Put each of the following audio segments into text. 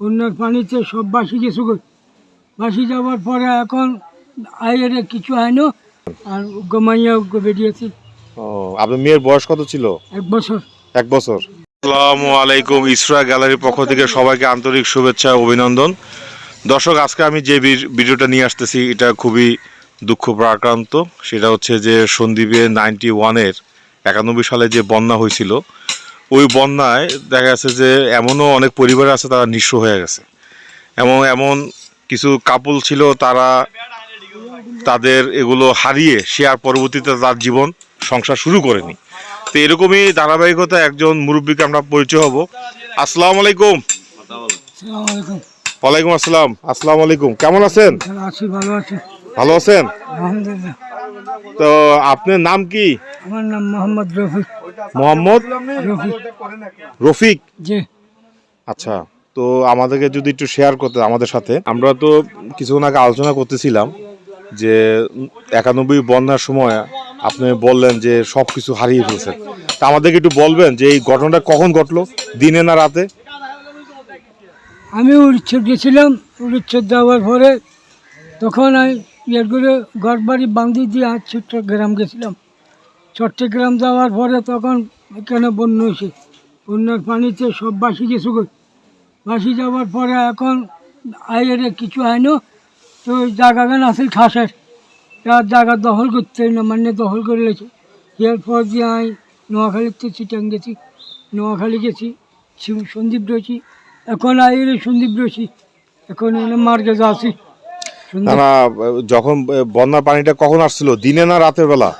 বন্যার পানিতে সব বাসি গেছে বাসি যাওয়ার পরে এখন আয়ের কিছু হয় না আর গমাইয়া বেরিয়েছি। ও আপনার মেয়ের বয়স কত ছিল? এক বছর। এক বছর। আসসালামু আলাইকুম ইসরা গ্যালারির পক্ষ থেকে সবাইকে আন্তরিক শুভেচ্ছা ও অভিনন্দন। দর্শক আজকে আমি যে ভিডিওটা নিয়ে আসতেছি এটা খুবই দুঃখ প্রাক্রান্ত সেটা হচ্ছে যে সন্দীপে নাইনটি ওয়ানের একানব্বই সালে যে বন্যা হয়েছিল ওই বন্যায় দেখা যাচ্ছে যে এমনও অনেক পরিবার আছে তারা নিঃস্ব হয়ে গেছে। এমন এমন কিছু কাপল ছিল তারা তাদের এগুলো হারিয়ে সে আর পরবর্তীতে তার জীবন সংসার শুরু করেনি। তো এরকমই ধারাবাহিকতা একজন মুরব্বীকে আমরা পরিচয় হব। আসসালামু আলাইকুম। ওয়ালাইকুম আসসালাম। আসসালামু আলাইকুম। কেমন আছেন? ভালো আছি। ভালো আছেন? তো আপনার নাম কি? আমার নাম মোহাম্মদ রফিক। মোহাম্মদ রফিক। আচ্ছা তো আমাদেরকে যদি একটু শেয়ার করতে আমাদের সাথে। আমরা তো কিছুক্ষণ আগে আলোচনা করতেছিলাম যে একানব্বই বন্যার সময় আপনি বললেন যে সব কিছু হারিয়ে ফেলছেন। তা আমাদেরকে একটু বলবেন যে এই ঘটনাটা কখন ঘটলো দিনে না রাতে? আমি উচ্ছেদ গেছিলাম উচ্ছেদ দেওয়ার পরে তখন আমি ইয়ের ঘর বাড়ি বান্ধি দিয়ে আর চট্টগ্রাম গেছিলাম। চট্টগ্রাম যাওয়ার পরে তখন এখানে বন্যা হয়েছে। বন্যার পানিতে সব বাসি গেছে বাসি যাওয়ার পরে এখন আয়ের কিছু হয় না, তো ওই জায়গাগান আছে খাসের তার জায়গা দখল করতে না মানে দখল করে লেছে এরপর দিয়ে আমি নোয়াখালীতে চিটাং গেছি, নোয়াখালী গেছি সন্দীপ রয়েছি। এখন আইয়ের সন্দীপ রয়েছি। এখন এনে মার্কেজে আছি না না যখন বন্যার পানিটা কখন আসছিল? দিনে না রাতের বেলা?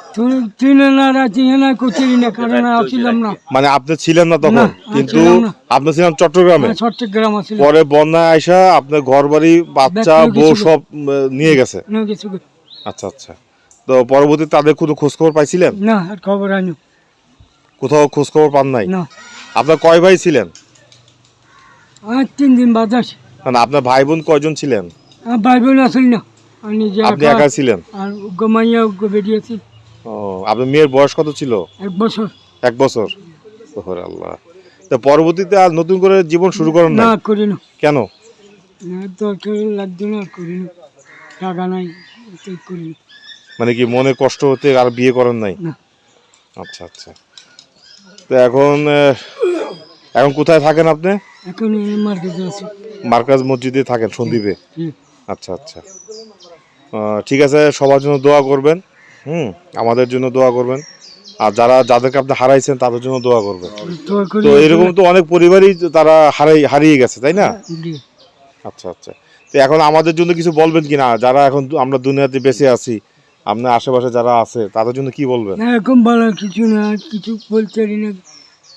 তিনে না রাতি না করছি না কারণ আসছিলাম না। মানে আপনি ছিলেন না তখন? কিন্তু আপনি ছিলেন চট্টগ্রামে? চট্টগ্রাম পরে বন্যায় আইসা আপনার ঘর বাড়ি বাচ্চা বউ সব নিয়ে গেছে? আচ্ছা আচ্ছা। তো পরবর্তী তাদের কোনো খোঁজ খবর পাইছিলেন? না খবর আনি কোথাও খোঁজ খবর পান নাই? না। আপনার কয় ভাই ছিলেন? আর তিন দিন বাদ আসি মানে আপনার ভাই বোন কয়জন ছিলেন? আর ভাই বোন আসল না। আর নিজে আপনি একা। ছিলেন? আর গমাইয়া বেরিয়েছি ও আপনার মেয়ের বয়স কত ছিল? এক বছর। এক বছর? ওহরে আল্লাহ। তো পরবর্তীতে আর নতুন করে জীবন শুরু করেন না করি না। কেন? না দরকার লাগতো না করি না। টাকা নাই করি না। মানে কি মনে কষ্ট হতে আর বিয়ে করেন নাই? আচ্ছা আচ্ছা। তো এখন এখন কোথায় থাকেন আপনি? এখন মার্কেটে আছি। মার্কাজ মসজিদে থাকেন সন্দীপে হুম। আচ্ছা আচ্ছা। ঠিক আছে সবার জন্য দোয়া করবেন। হুম আমাদের জন্য দোয়া করবেন। আর যারা যাদেরকে আপনি হারাইছেন তাদের জন্য দোয়া করবেন। তো এরকম তো অনেক পরিবারই তারা হারাই হারিয়ে গেছে তাই না? আচ্ছা আচ্ছা। তো এখন আমাদের জন্য কিছু বলবেন কি না যারা এখন আমরা দুনিয়াতে বেঁচে আছি আপনার আশেপাশে যারা আছে তাদের জন্য কি বলবেন? এরকম বলার কিছু না কিছু বলতে না।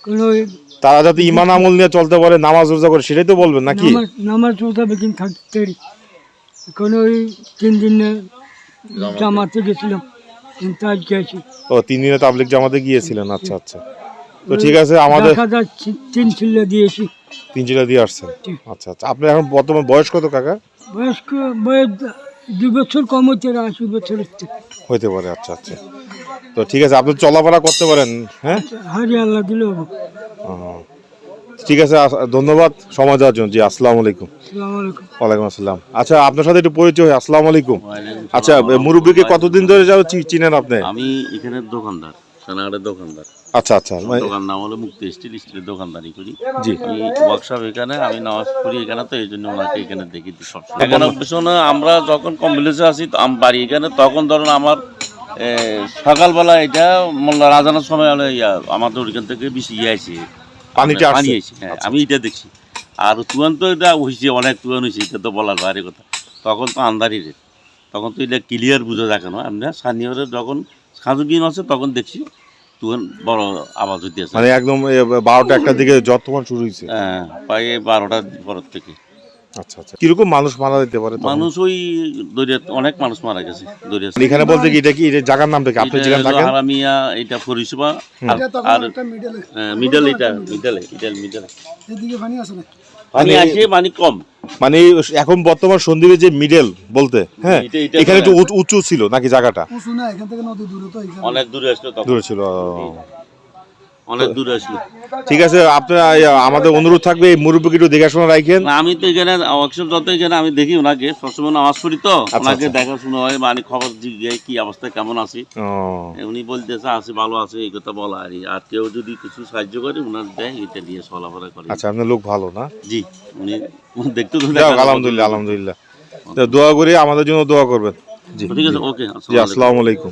কোনো তারা যাতে ইমান আমল নিয়ে চলতে পারে নামাজ রোজা করে সেটাই তো বলবেন নাকি? নামাজ মোতাবেক কিন্তু থাকতে এখন ওই তিন দিনে জামাতে গেছিলাম। কিন্তু আজকে আছি ও তিন দিনে তাবলিক জামাতে গিয়েছিলেন? আচ্ছা আচ্ছা। তো ঠিক আছে আমাদের দেখা যাচ্ছে তিন চিল্লা দিয়েছি। তিন জিলা দিয়ে আসছেন? আচ্ছা আচ্ছা। আপনি এখন বর্তমান বয়স কত কাকা? বয়স্ক বয়স দু বছর কম হচ্ছে আশি বছরের থেকে। হইতে পারে আচ্ছা আচ্ছা। তো ঠিক আছে আপনি চলাফেরা করতে পারেন হ্যাঁ? হারি আল্লাহ দিলে ঠিক আছে ধন্যবাদ সময় দেওয়ার জন্য। জি আসসালামু আলাইকুম। ওয়ালাইকুম আসসালাম। আচ্ছা আপনার সাথে একটু পরিচয় হয় আসসালামু আলাইকুম। আচ্ছা মুরব্বীকে কতদিন ধরে যাও চিনেন আপনি? আমি এখানের দোকানদার সোনাগাড়ের দোকানদার। আচ্ছা আচ্ছা মানে- দোকান নাম হলো মুক্তি স্টিল স্টিলের দোকানদারি করি। জি। ওয়ার্কশপ এখানে আমি নামাজ পড়ি এখানে তো এই জন্য ওনাকে এখানে দেখি সবসময় এখানে পিছনে আমরা যখন কমপ্লেক্সে আসি তো বাড়ি এখানে তখন ধরুন আমার সকালবেলা এটা মোল্লা রাজানোর সময় হলো ইয়া, আমাদের ওইখান থেকে বেশি ইয়ে আছে পানিটা পানি আসছে হ্যাঁ আমি এটা দেখছি। আর তুয়ান তো এটা হয়েছে অনেক তুয়ান হয়েছে এটা তো বলার বাইরে কথা। তখন তো আন্দারি রে। তখন তো এটা ক্লিয়ার বুঝা থাকে না আমরা স্থানীয়রা যখন বিন আছে তখন দেখছি তুয়ান বড় আওয়াজ হইতে আছে মানে একদম বারোটা একটার দিকে যতক্ষণ শুরু হয়েছে হ্যাঁ প্রায় বারোটার পর থেকে। আচ্ছা আচ্ছা। কীরকম মানুষ মারা যেতে পারে মানুষ ওই দরিয়া অনেক মানুষ মারা গেছে দরিয়া এখানে বলতে কি এটা কি এটা জায়গার নামটা কি আপনি যেখানে থাকেন? হারামিয়া এটা পরিষেবা। আর আর মিডল এটা মিডল মিডল মিডল পানি আসে পানি কম। মানে এখন বর্তমান সন্দীপে যে মিডল বলতে হ্যাঁ? এখানে একটু উঁচু- ছিল নাকি জায়গাটা অনেক দূরে আসলো দূরে ছিল। অনেক দূরে আসলো। ঠিক আছে আপনার আমাদের অনুরোধ থাকবে এই মুরব্বীকে একটু দেখাশোনা রাখেন। আমি তো এখানে যত এখানে আমি দেখি ওনাকে সবসময় নামাজ পড়ি তো। ওনাকে আচ্ছা। দেখাশোনা হয় মানে খবর জিজ্ঞাসা কি অবস্থা কেমন আছি। উনি বলতেছে আছে ভালো আছে এই কথা বলা আর আর কেউ যদি কিছু সাহায্য করে উনার দেয় এটা দিয়ে চলাফেরা করে। আচ্ছা আপনার লোক ভালো না? জি উনি দেখতে আলহামদুলিল্লাহ আলহামদুলিল্লাহ। দোয়া করি আমাদের জন্য দোয়া করবেন। জি ঠিক আছে ওকে জি আসসালামু আলাইকুম।